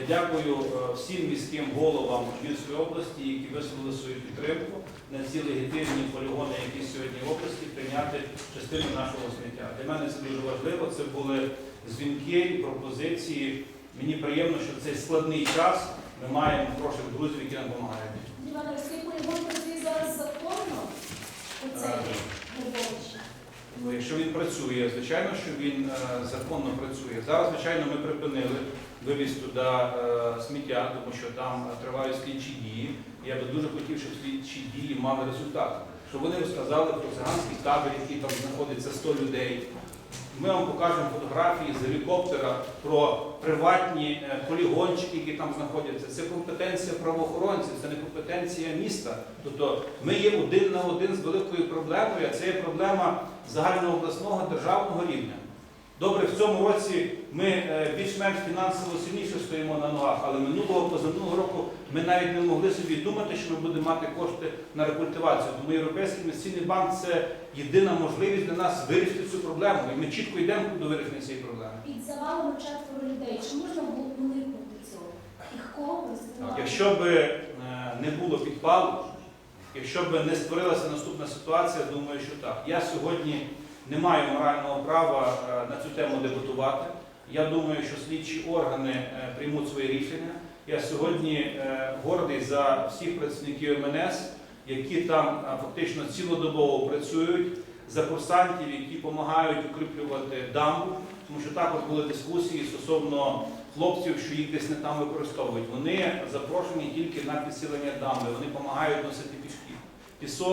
Я дякую е, всім міським головам Львівської області, які висловили свою підтримку на ці легітимні полігони, які сьогодні в області прийняти частину нашого сміття. Для мене це дуже важливо. Це були дзвінки пропозиції. Мені приємно, що в цей складний час ми маємо хороших друзів, які нам допомагають. Івана, цей полігон працює зараз законно у цей Грибовичі? Ну, якщо він працює, звичайно, що він е, законно працює. Зараз, звичайно, ми припинили вивіз туди е, сміття, тому що там е, тривають слідчі дії. Я би дуже хотів, щоб слідчі дії мали результат. Щоб вони розказали про циганський табір, який там знаходиться 100 людей. Ми вам покажемо фотографії з гелікоптера про приватні е, полігончики, які там знаходяться. Це компетенція правоохоронців, це не компетенція міста. Тобто ми є один на один з великою проблемою, а це є проблема загальнообласного державного рівня. Добре, в цьому році ми е, більш-менш фінансово сильніше стоїмо на ногах, але минулого позаминулого року ми навіть не могли собі думати, що ми будемо мати кошти на рекультивацію. Тому Європейський інвестиційний банк це єдина можливість для нас вирішити цю проблему. І ми чітко йдемо до вирішення цієї проблеми. Під завалами четверо людей. Чи можна було уникнути цього? Їх кого? Якщо б е, не було підпалу, якщо б не створилася наступна ситуація, думаю, що так. Я сьогодні не маю морального права е, на цю тему дебатувати. Я думаю, що слідчі органи е, приймуть свої рішення. Я сьогодні е, гордий за всіх працівників МНС, які там фактично цілодобово працюють, за курсантів, які допомагають укріплювати дамбу, тому що також були дискусії стосовно хлопців, що їх десь не там використовують. Вони запрошені тільки на підсилення дамби, вони допомагають носити пішки.